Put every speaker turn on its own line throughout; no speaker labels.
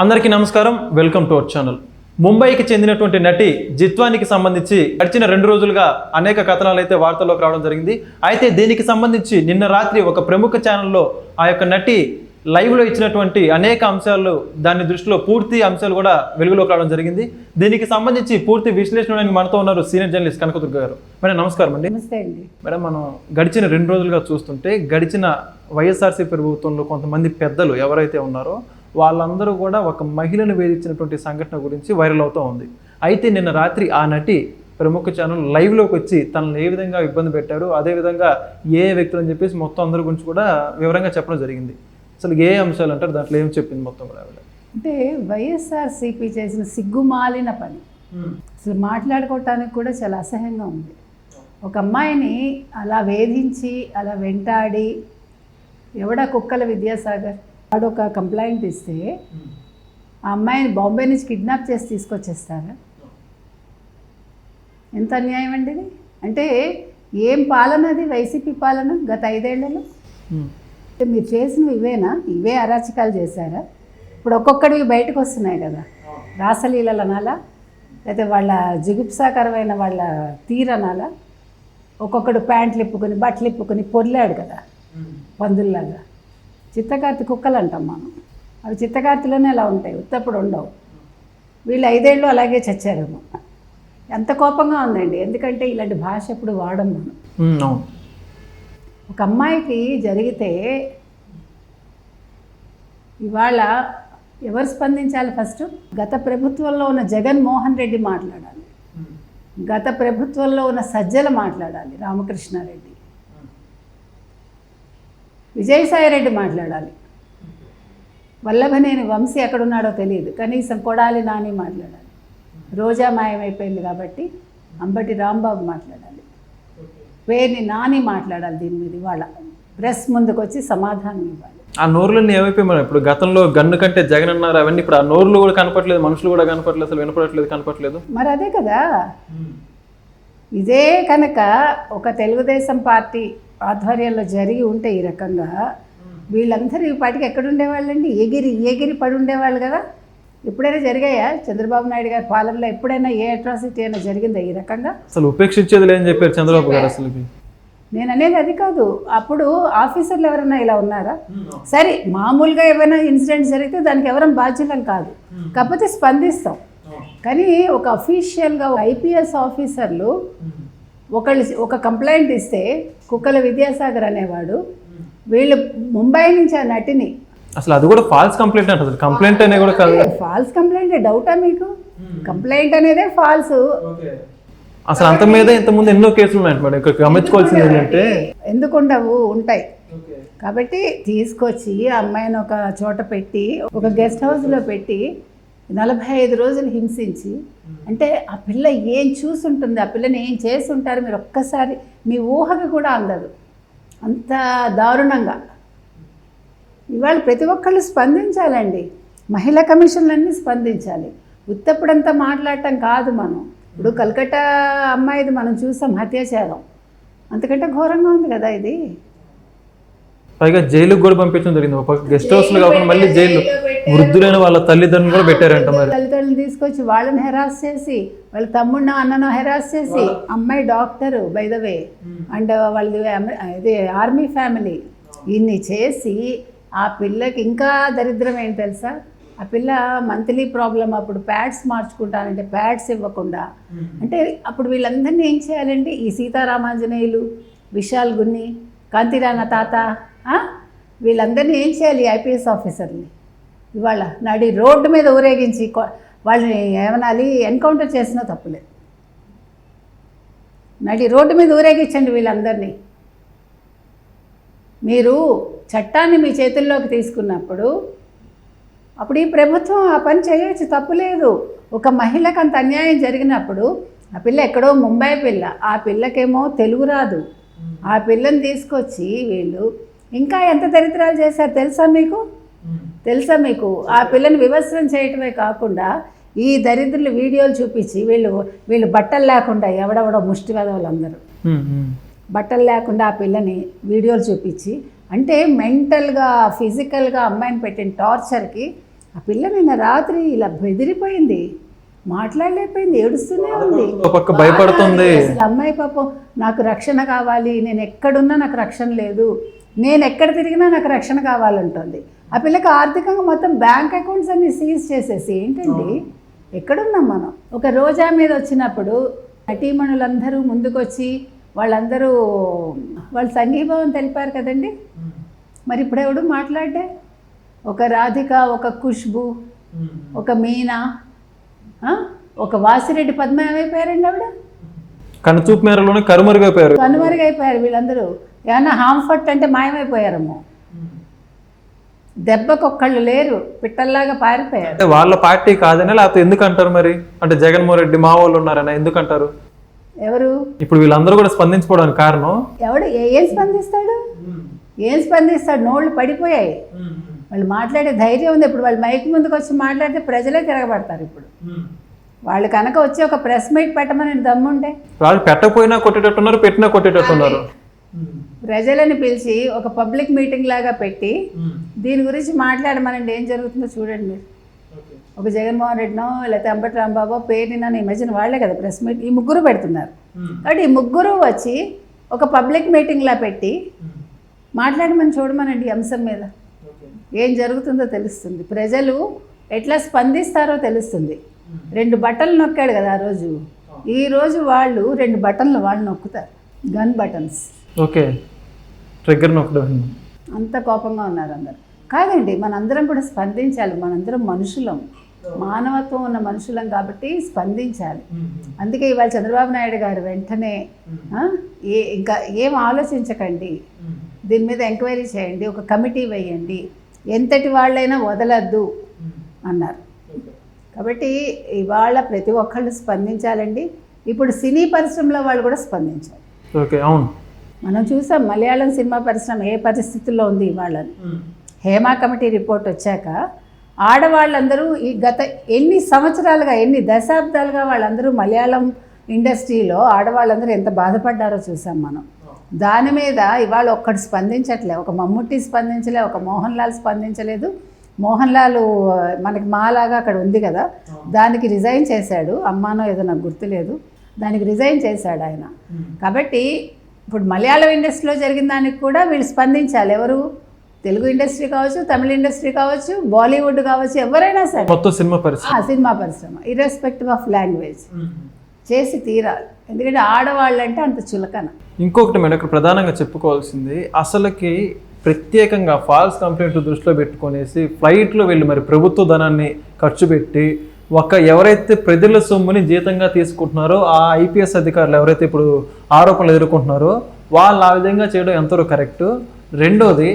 అందరికీ నమస్కారం. Welcome to our channel. ముంబైకి చెందినటువంటి నటి జిత్వానికి సంబంధించి గడిచిన రెండు రోజులుగా అనేక కథనాలు అయితే వార్తల్లోకి రావడం జరిగింది. అయితే దీనికి సంబంధించి నిన్న రాత్రి ఒక ప్రముఖ ఛానల్లో ఆ యొక్క నటి లైవ్లో ఇచ్చినటువంటి అనేక అంశాలు దాని దృష్టిలో పూర్తి అంశాలు కూడా వెలుగులోకి రావడం జరిగింది. దీనికి సంబంధించి పూర్తి విశ్లేషణ మనతో ఉన్నారు సీనియర్ జర్నలిస్ట్ కనకదుర్గ గారు. మేడం నమస్కారం అండి.
నమస్తే అండి.
మేడం మనం గడిచిన రెండు రోజులుగా చూస్తుంటే గడిచిన వైఎస్ఆర్సీ ప్రభుత్వంలో కొంతమంది పెద్దలు ఎవరైతే ఉన్నారో వాళ్ళందరూ కూడా ఒక మహిళను వేధించినటువంటి సంఘటన గురించి వైరల్ అవుతూ ఉంది. అయితే నిన్న రాత్రి ఆ నటి ప్రముఖ ఛానల్ లైవ్లోకి వచ్చి తనను ఏ విధంగా ఇబ్బంది పెట్టారు అదేవిధంగా ఏ వ్యక్తులు అని చెప్పేసి మొత్తం అందరి గురించి కూడా వివరంగా చెప్పడం జరిగింది. అసలు ఏ అంశాలు అంటారు? దాంట్లో ఏం చెప్పింది మొత్తం కూడా ఆవిడ?
అంటే వైఎస్ఆర్సీపీ చేసిన సిగ్గుమాలిన పని. అసలు మాట్లాడుకోవటానికి కూడా చాలా అసహ్యంగా ఉంది. ఒక అమ్మాయిని అలా వేధించి అలా వెంటాడి ఎవడా కుక్కల విద్యాసాగర్? వాడు ఒక కంప్లైంట్ ఇస్తే ఆ అమ్మాయిని బాంబే నుంచి కిడ్నాప్ చేసి తీసుకొచ్చేస్తారా? ఎంత అన్యాయం అండి ఇది? అంటే ఏం పాలన అది? వైసీపీ పాలన గత ఐదేళ్ళలో? మీరు చేసినవి ఇవేనా? ఇవే అరాచకాలు చేశారా? ఇప్పుడు ఒక్కొక్కడివి బయటకు వస్తున్నాయి కదా. రాసలీలలు అనాలా? లేకపోతే వాళ్ళ జిగుప్సాకరమైన వాళ్ళ తీరనాలా ఒక్కొక్కడు ప్యాంట్లు ఇప్పుకొని బట్టలు ఇప్పుకొని పొర్లాడు కదా. పందుల్లాగా. చిత్తకార్తి కుక్కలు అంటాం మనం అవి చిత్తకార్తిలోనే అలా ఉంటాయి ఉత్తప్పుడు ఉండవు. వీళ్ళు ఐదేళ్ళు అలాగే చచ్చారేమో. ఎంత కోపంగా ఉందండి. ఎందుకంటే ఇలాంటి భాష ఎప్పుడు వాడం మనం ఒక అమ్మాయికి జరిగితే ఇవాళ ఎవరు స్పందించాలి ఫస్ట్? గత ప్రభుత్వంలో ఉన్న జగన్మోహన్ రెడ్డి మాట్లాడాలి. గత ప్రభుత్వంలో ఉన్న సజ్జల మాట్లాడాలి రామకృష్ణారెడ్డి. విజయసాయిరెడ్డి మాట్లాడాలి. వల్లభనేని వంశీ ఎక్కడున్నాడో తెలియదు. కనీసం కొడాలి నాని మాట్లాడాలి. రోజా మాయమైపోయింది కాబట్టి అంబటి రాంబాబు మాట్లాడాలి. పేరుని నాని మాట్లాడాలి దీని మీద ఇవాళ. ప్రెస్ ముందుకు వచ్చి సమాధానం ఇవ్వాలి.
ఆ నోరులన్నీ ఏమైపోయి మనం ఇప్పుడు గతంలో గన్ను కంటే జగన్ అన్నారు అవన్నీ ఇప్పుడు ఆ నోర్లు కూడా కనపట్లేదు మనుషులు కూడా కనపట్లేదు అసలు వినపడట్లేదు కనపట్లేదు
మరి అదే కదా. ఇదే కనుక ఒక తెలుగుదేశం పార్టీ ఆధ్వర్యంలో జరిగి ఉంటే ఈ రకంగా వీళ్ళందరూ ఈ పాటికి ఎక్కడ ఉండేవాళ్ళండి? ఎగిరి ఎగిరి పడి ఉండేవాళ్ళు కదా. ఎప్పుడైనా జరిగాయా? చంద్రబాబు నాయుడు గారి పాలనలో ఎప్పుడైనా ఏ అట్రాసిటీ అయినా జరిగిందా ఈ రకంగా?
అసలు ఉపేక్షించేది లేని చెప్పారు చంద్రబాబు గారు అసలు
నేను అనేది అది కాదు. అప్పుడు ఆఫీసర్లు ఎవరైనా ఇలా ఉన్నారా? సరే మామూలుగా ఏమైనా ఇన్సిడెంట్ జరిగితే దానికి ఎవరైనా బాధ్యులం కాదు. కాకపోతే స్పందిస్తాం. కానీ ఒక అఫీషియల్గా ఐపీఎస్ ఆఫీసర్లు ఒకళ్ళు ఒక కంప్లైంట్ ఇస్తే కుక్కల విద్యాసాగర్ అనేవాడు వీళ్ళు ముంబై నుంచి ఆ నటిని
అసలు అది కూడా ఫాల్స్ కంప్లైంట్ అంట అసలు కంప్లైంట్ అనే కూడా కాదు.
ఫాల్స్ కంప్లైంట్ డౌటా మీకు? కంప్లైంట్ అనేదే ఫాల్స్.
అసలు అంత మీద ఇంతకుముందు ఎన్నో కేసులు ఉన్నాయి మేడం. ఇక్కడ గమనించుకోవాల్సింది ఏంటంటే
ఎందుకు ఉండవు ఉంటాయి. కాబట్టి తీసుకొచ్చి ఆ అమ్మాయిని ఒక చోట పెట్టి ఒక గెస్ట్ హౌస్లో పెట్టి నలభై ఐదు రోజులు హింసించి అంటే ఆ పిల్ల ఏం చూసుంటుంది ఆ పిల్లని ఏం చేసి ఉంటారు మీరు ఒక్కసారి మీ ఊహకి కూడా అందదు. అంత దారుణంగా. ఇవాళ ప్రతి ఒక్కళ్ళు స్పందించాలండి. మహిళా కమిషన్లన్నీ స్పందించాలి. ఉత్తప్పుడంతా మాట్లాడటం కాదు మనం. ఇప్పుడు కలకట్టా అమ్మాయిది మనం చూసాం హత్యాచారం. అంతకంటే ఘోరంగా ఉంది కదా ఇది?
పైగా జైలుకు కూడా పంపించడం జరిగింది. ఒక గెస్ట్ హౌస్లో కాకుండా మళ్ళీ జైలు వృద్ధులైన వాళ్ళ తల్లిదండ్రులు కూడా పెట్టారంట మరి.
తల్లిదండ్రులు తీసుకొచ్చి వాళ్ళని హెరాస్ చేసి వాళ్ళ తమ్ముడినో అన్ననో హెరాస్ చేసి అమ్మాయి doctor by the way and వాళ్ళది ఇది ఆర్మీ ఫ్యామిలీ. ఇన్ని చేసి ఆ పిల్లకి ఇంకా దరిద్రం ఏంటి తెలుసా? ఆ పిల్ల మంత్లీ ప్రాబ్లం అప్పుడు ప్యాడ్స్ మార్చుకుంటానంటే ప్యాడ్స్ ఇవ్వకుండా. అంటే అప్పుడు వీళ్ళందరినీ ఏం చేయాలండి? ఈ సీతారామాంజనేయులు విశాల్ గున్ని కాంతిరాణ తాత? వీళ్ళందరినీ ఏం చేయాలి ఐపీఎస్ ఆఫీసర్ని? ఇవాళ నడి రోడ్డు మీద ఊరేగించి వాళ్ళని ఏమనాలి? ఎన్కౌంటర్ చేసినా తప్పులేదు. నడి రోడ్డు మీద ఊరేగించండి వీళ్ళందరినీ. మీరు చట్టాన్ని మీ చేతుల్లోకి తీసుకున్నప్పుడు అప్పుడు ఈ ప్రభుత్వం ఆ పని చేయొచ్చు తప్పులేదు ఒక మహిళకు అంత అన్యాయం జరిగినప్పుడు ఆ పిల్ల ఎక్కడో ముంబై పిల్ల ఆ పిల్లకేమో తెలుగు రాదు. ఆ పిల్లని తీసుకొచ్చి వీళ్ళు ఇంకా ఎంత దరిద్రాలు చేశారు తెలుసా మీకు? తెలుసా మీకు? ఆ పిల్లని వివస్త్రం చేయటమే కాకుండా ఈ దరిద్రులు వీడియోలు చూపించి వీళ్ళు వీళ్ళు బట్టలు లేకుండా ఎవడెవడో ముష్టి వెదవులందరూ. బట్టలు లేకుండా ఆ పిల్లని వీడియోలు చూపించి అంటే మెంటల్గా ఫిజికల్గా అమ్మాయిని పెట్టిన టార్చర్కి ఆ పిల్ల నిన్న రాత్రి ఇలా బెదిరిపోయింది. మాట్లాడలేకపోయింది ఏడుస్తూనే ఉంది.
పక్క భయపడుతుంది.
అమ్మాయి పాపం నాకు రక్షణ కావాలి నేను ఎక్కడున్నా నాకు రక్షణ లేదు. నేను ఎక్కడ తిరిగినా నాకు రక్షణ కావాలంటుంది. ఆ పిల్లకి ఆర్థికంగా మొత్తం బ్యాంక్ అకౌంట్స్ అన్ని సీజ్ చేసేసి ఏంటండి? ఎక్కడున్నాం మనం? ఒక రోజా మీద వచ్చినప్పుడు నటీమణులందరూ ముందుకొచ్చి వాళ్ళందరూ వాళ్ళు సంఘీభావం తెలిపారు కదండి? మరి ఇప్పుడు ఎవడు మాట్లాడే ఒక రాధిక ఒక ఖుష్బు ఒక మీనా? ఒక వాసిరెడ్డి పద్మ ఏమైపోయారండి ఆవిడ?
కనుచూపు మేరలోనే కరుమరుగైపోయారు
కనుమరుగైపోయారు వీళ్ళందరూ. ఏమన్నా హాంఫర్ట్ అంటే మాయమైపోయారేమో. దెబ్బకొక్కళ్ళు లేరు పిట్టల్లాగా పారిపోయారు.
అంటే వాళ్ళ పార్టీ కాదని లేకపోతే ఎందుకు అంటారు మరి? అంటే జగన్మోహన్ రెడ్డి మా వాళ్ళు ఉన్నారని ఎందుకు అంటారు
ఎవరు?
ఇప్పుడు వీళ్ళందరూ కూడా స్పందించుకోవడానికి కారణం?
ఎవడు? ఏ- ఏం స్పందిస్తాడు? ఏం స్పందిస్తాడు? నోళ్ళు పడిపోయాయి. వాళ్ళు మాట్లాడే ధైర్యం ఉంది. ఇప్పుడు వాళ్ళు మైక్ ముందుకు వచ్చి మాట్లాడితే ప్రజలే తిరగబడతారు ఇప్పుడు. వాళ్ళు కనుక వచ్చి ఒక ప్రెస్ మీట్ పెట్టమని దమ్ముంటే
వాళ్ళు పెట్టకపోయినా కొట్టేటట్టున్నారు పెట్టినా కొట్టేటట్టున్నారు.
ప్రజలని పిలిచి ఒక పబ్లిక్ మీటింగ్ లాగా పెట్టి దీని గురించి మాట్లాడమనండి. ఏం జరుగుతుందో చూడండి మీరు. ఒక జగన్మోహన్ రెడ్డినో లేకపోతే అంబటి రాంబాబో పేరుని నన్ను మధ్యన వాళ్ళే కదా ప్రెస్ మీట్. ఈ ముగ్గురు పెడుతున్నారు. కాబట్టి ఈ ముగ్గురు వచ్చి ఒక పబ్లిక్ మీటింగ్లా పెట్టి మాట్లాడమని చూడమనండి ఈ అంశం మీద. ఏం జరుగుతుందో తెలుస్తుంది. ప్రజలు ఎట్లా స్పందిస్తారో తెలుస్తుంది. రెండు బట్టలు నొక్కాడు కదా ఆ రోజు. ఈ రోజు వాళ్ళు రెండు బటన్లు వాళ్ళు నొక్కుతారు. Gun buttons.
ఓకే. ట్రిగ్గర్ నొక్కడం.
అంత కోపంగా ఉన్నారు అందరు. కాదండి మనందరం కూడా స్పందించాలి. మనందరం మనుషులం. మానవత్వం ఉన్న మనుషులం కాబట్టి స్పందించాలి. అందుకే ఇవాళ చంద్రబాబు నాయుడు గారు వెంటనే ఏ ఇంకా ఏం ఆలోచించకండి. దీని మీద ఎంక్వైరీ చేయండి. ఒక కమిటీ వేయండి. ఎంతటి వాళ్ళైనా వదలద్దు అన్నారు. కాబట్టి ఇవాళ ప్రతి ఒక్కళ్ళు స్పందించాలండి. ఇప్పుడు సినీ పరిశ్రమలో వాళ్ళు కూడా స్పందించాలి
ఓకే అవును.
మనం చూసాం మలయాళం సినిమా పరిశ్రమ ఏ పరిస్థితుల్లో ఉంది ఇవాళ? హేమా కమిటీ రిపోర్ట్ వచ్చాక ఆడవాళ్ళందరూ ఈ గత ఎన్ని సంవత్సరాలుగా ఎన్ని దశాబ్దాలుగా వాళ్ళందరూ మలయాళం ఇండస్ట్రీలో ఆడవాళ్ళందరూ ఎంత బాధపడ్డారో చూసాం మనం. దాని మీద ఇవాళ ఒక్కడు స్పందించట్లే. ఒక మమ్ముట్టి స్పందించలే ఒక మోహన్ లాల్ స్పందించలేదు. మోహన్ లాల్ మనకి మాలాగా అక్కడ ఉంది కదా దానికి రిజైన్ చేశాడు. అమ్మానో ఏదో నాకు గుర్తులేదు. దానికి రిజైన్ చేశాడు ఆయన. కాబట్టి ఇప్పుడు మలయాళం ఇండస్ట్రీలో జరిగిన దానికి కూడా వీళ్ళు స్పందించాలి. ఎవరు? తెలుగు ఇండస్ట్రీ కావచ్చు తమిళ ఇండస్ట్రీ కావచ్చు బాలీవుడ్ కావచ్చు ఎవరైనా సరే.
మొత్తం సినిమా
ఆ సినిమా పరిశ్రమ. ఇర్రెస్పెక్టివ్ ఆఫ్ లాంగ్వేజ్ చేసి తీరాలి. ఎందుకంటే ఆడవాళ్ళంటే అంత చులకన.
ఇంకొకటి మేడం ఇక్కడ ప్రధానంగా చెప్పుకోవాల్సింది అసలుకి ప్రత్యేకంగా ఫాల్స్ కంప్లైంట్ దృష్టిలో పెట్టుకునేసి ఫ్లైట్లో వెళ్ళి మరి ప్రభుత్వ ధనాన్ని ఖర్చు పెట్టి ఒక ఎవరైతే ప్రజల సొమ్ముని జీతంగా తీసుకుంటున్నారో ఆ ఐపీఎస్ అధికారులు ఎవరైతే ఇప్పుడు ఆరోపణలు ఎదుర్కొంటున్నారో వాళ్ళు ఆ విధంగా చేయడం ఎంతవరకు కరెక్ట్? రెండోది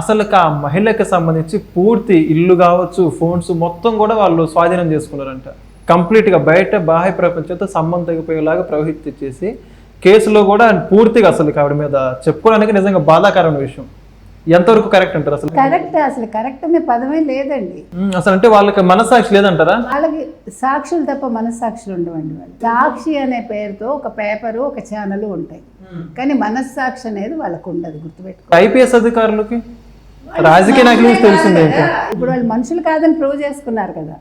అసలు ఆ మహిళకి సంబంధించి పూర్తి ఇల్లు కావచ్చు ఫోన్స్ మొత్తం కూడా వాళ్ళు స్వాధీనం చేసుకున్నారంట. కంప్లీట్గా బయట బాహ్య ప్రపంచంతో సంబంధం తెగిపోయేలాగా ప్రవహించేసి కేసులో కూడా పూర్తిగా అసలు ఆవిడ మీద చెప్పుకోవడానికి నిజంగా బాధాకరమైన విషయం. ఎంతవరకు కరెక్ట్ అంటారు అసలు?
కరెక్ట్ అసలు కరెక్ట్ అనే పదమే లేదండి.
అసలు అంటే వాళ్ళకి మనసాక్షి లేదంటారా?
వాళ్ళకి సాక్షులు తప్ప మనస్సాక్షులు ఉండవండి వాళ్ళు. సాక్షి అనే పేరుతో ఒక పేపరు ఒక ఛానల్ ఉంటాయి. కానీ మనస్సాక్షి అనేది వాళ్ళకు ఉండదు గుర్తుపెట్టుకో.
ఐపీఎస్ అధికారులకి? రాజకీయ నాయకుల గురించి తెలిసిందే
ఇప్పుడు వాళ్ళు మనుషులు కాదని ప్రూవ్ చేసుకున్నారు కదా.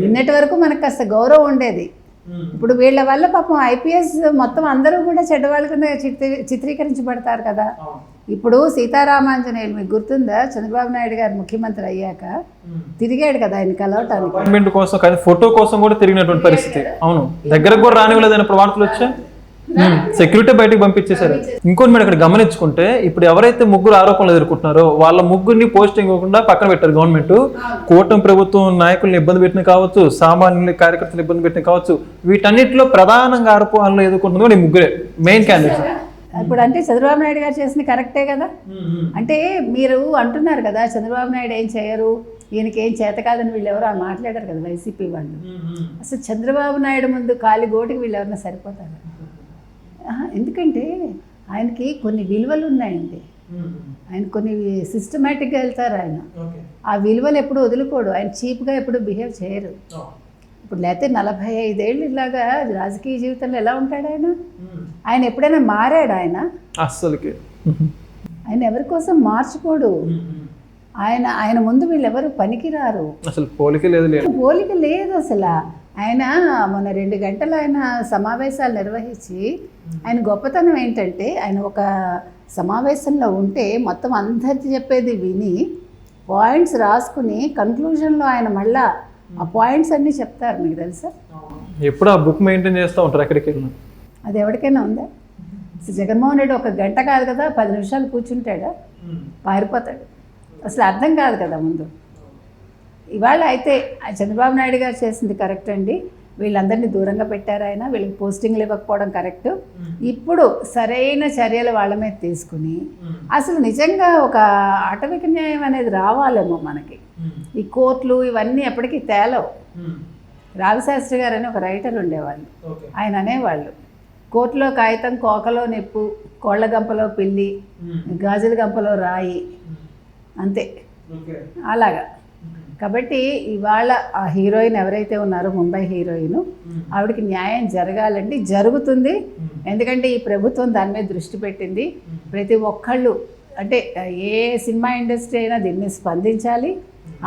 నిన్నటి వరకు మనకు కాస్త గౌరవం ఉండేది. ఇప్పుడు వీళ్ళ వల్ల పాపం ఐపీఎస్ మొత్తం అందరూ కూడా చెడ్డవాళ్ళ కింద చిత్రీ చిత్రీకరించబడతారు కదా. ఇప్పుడు సీతారామాంజనేయులు మీకు గుర్తుందా? చంద్రబాబు నాయుడు గారు ముఖ్యమంత్రి అయ్యాక తిరిగాడు కదా ఆయన కలవటానికి.
అపాయింట్మెంట్ కోసం కానీ ఫోటో కోసం కూడా తిరిగినటువంటి పరిస్థితి. అవును. దగ్గరకు కూడా రానివ్వలేదు వార్తలు వచ్చా సెక్యూరిటీ బయటకు పంపించేశారు. ఇంకోటి మీరు ఇక్కడ గమనించుకుంటే ఇప్పుడు ఎవరైతే ముగ్గురు ఆరోపణలు ఎదుర్కొంటున్నారో వాళ్ళ ముగ్గురిని పోస్టింగ్ ఇవ్వకుండా పక్కన పెట్టారు గవర్నమెంట్. కూటమి ప్రభుత్వం నాయకుల్ని ఇబ్బంది పెట్టిన కావచ్చు సామాన్యుల కార్యకర్తలు ఇబ్బంది పెట్టిన కావచ్చు వీటన్నిటిలో ప్రధానంగా ఆరోపణలు ఎదుర్కొంటుంది కూడా ముగ్గురే మెయిన్ క్యాండిడేట్స్
ఇప్పుడు అంటే చంద్రబాబు నాయుడు గారు చేసింది కరెక్టే కదా? అంటే మీరు అంటున్నారు కదా చంద్రబాబు నాయుడు ఏం చేయరు ఈయనకి ఏం చేత కాదని వీళ్ళు ఎవరు మాట్లాడారు కదా వైసీపీ వాళ్ళు. అసలు చంద్రబాబు నాయుడు ముందు కాలి గోటికి వీళ్ళు ఎవరైనా సరిపోతారు? ఎందుకంటే ఆయనకి కొన్ని విలువలు ఉన్నాయండి. ఆయన కొన్ని సిస్టమేటిక్గా వెళ్తారు ఆయన. ఆ విలువలు ఎప్పుడు వదులుకోడు. ఆయన చీప్గా ఎప్పుడు బిహేవ్ చేయరు. ఇప్పుడు లేకపోతే నలభై ఐదేళ్ళు ఇలాగా రాజకీయ జీవితంలో ఎలా ఉంటాడు ఆయన? ఆయన ఎప్పుడైనా మారాడు ఆయన?
అస్సలకి.
ఆయన ఎవరి కోసం మార్చుకోడు? ఆయన ఆయన ముందు వీళ్ళెవరు పనికిరారు?
అసలు పోలికే లేదు లేదు
పోలిక లేదు అసలు. ఆయన మొన్న రెండు గంటలు ఆయన సమావేశాలు నిర్వహించి ఆయన గొప్పతనం ఏంటంటే ఆయన ఒక సమావేశంలో ఉంటే మొత్తం అందరిది చెప్పేది విని పాయింట్స్ రాసుకుని కన్క్లూజన్లో ఆయన మళ్ళా ఆ పాయింట్స్ అన్నీ చెప్తారు. మీకు తెలుసా?
ఎప్పుడు ఆ బుక్ మెయింటైన్ చేస్తూ ఉంటారు ఎక్కడికి
అది ఎవరికైనా ఉందా? జగన్మోహన్ రెడ్డి ఒక గంట కాదు కదా పది నిమిషాలు కూర్చుంటాడా? పారిపోతాడు. అసలు అర్థం కాదు కదా ముందు. ఇవాళ అయితే చంద్రబాబు నాయుడు గారు చేసింది కరెక్ట్ అండి. వీళ్ళందరినీ దూరంగా పెట్టారు ఆయన వీళ్ళకి పోస్టింగ్లు ఇవ్వకపోవడం కరెక్ట్. ఇప్పుడు సరైన చర్యలు వాళ్ళ మీద తీసుకుని అసలు నిజంగా ఒక ఆటవిక న్యాయం అనేది రావాలేమో మనకి. ఈ కోర్టులు ఇవన్నీ ఎప్పటికీ తేలవు. రావిశాస్త్రి గారు అని ఒక రైటర్ ఉండేవాళ్ళు. ఆయన అనేవాళ్ళు. కోర్టులో కాగితం కోకలో నిప్పు కోళ్ళ గంపలో పిల్లి గాజుల గంపలో రాయి అంతే. అలాగా. కాబట్టి ఇవాళ ఆ హీరోయిన్ ఎవరైతే ఉన్నారో ముంబై హీరోయిన్ ఆవిడకి న్యాయం జరగాలంటే జరుగుతుంది. ఎందుకంటే ఈ ప్రభుత్వం దాని మీద దృష్టి పెట్టింది. ప్రతి ఒక్కళ్ళు అంటే ఏ సినిమా ఇండస్ట్రీ అయినా దీన్ని స్పందించాలి.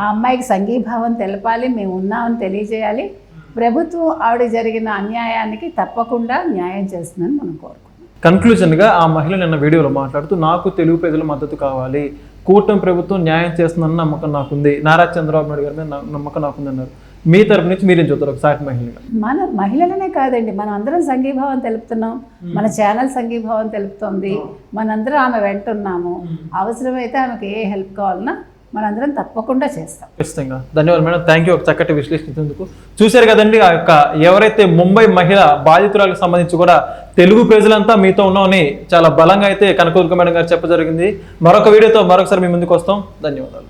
ఆ అమ్మాయికి సంఘీభావం తెలపాలి మేము ఉన్నామని తెలియజేయాలి. ప్రభుత్వం ఆవిడ జరిగిన అన్యాయానికి తప్పకుండా న్యాయం చేస్తుందని మనం కోరుకుంటున్నాం.
కన్క్లూజన్గా ఆ మహిళ నిన్న వీడియోలో మాట్లాడుతూ నాకు తెలుగు ప్రజల మద్దతు కావాలి. కూటమి ప్రభుత్వం న్యాయం చేస్తుందన్న నమ్మకం నాకుంది. నారా చంద్రబాబు నాయుడు గారి మీద నమ్మకం నాకుంది అన్నారు మీ తరపు నుంచి మీరేం చూస్తారు? ఒక సాటి మహిళగా
మన మహిళలనే కాదండి. మనం అందరం సంఘీభావం తెలుపుతున్నాం. మన ఛానల్ సంఘీభావం తెలుపుతోంది. మనందరం ఆమె వెంట ఉన్నాము అవసరమైతే ఆమెకి ఏ హెల్ప్ కావాలన్నా మనందరం తప్పకుండా చేస్తాం.
ఖచ్చితంగా. ధన్యవాదాలు మేడం. థ్యాంక్ యూ ఒక చక్కటి విశ్లేషించేందుకు చూశారు కదండి ఆ యొక్క ఎవరైతే ముంబై మహిళ బాధితురాలకు సంబంధించి కూడా తెలుగు ప్రజలంతా మీతో ఉన్నామని చాలా బలంగా అయితే కనకదుర్గ మేడం గారు చెప్ప జరిగింది. మరొక వీడియోతో మరొకసారి మీ ముందుకు వస్తాం. ధన్యవాదాలు.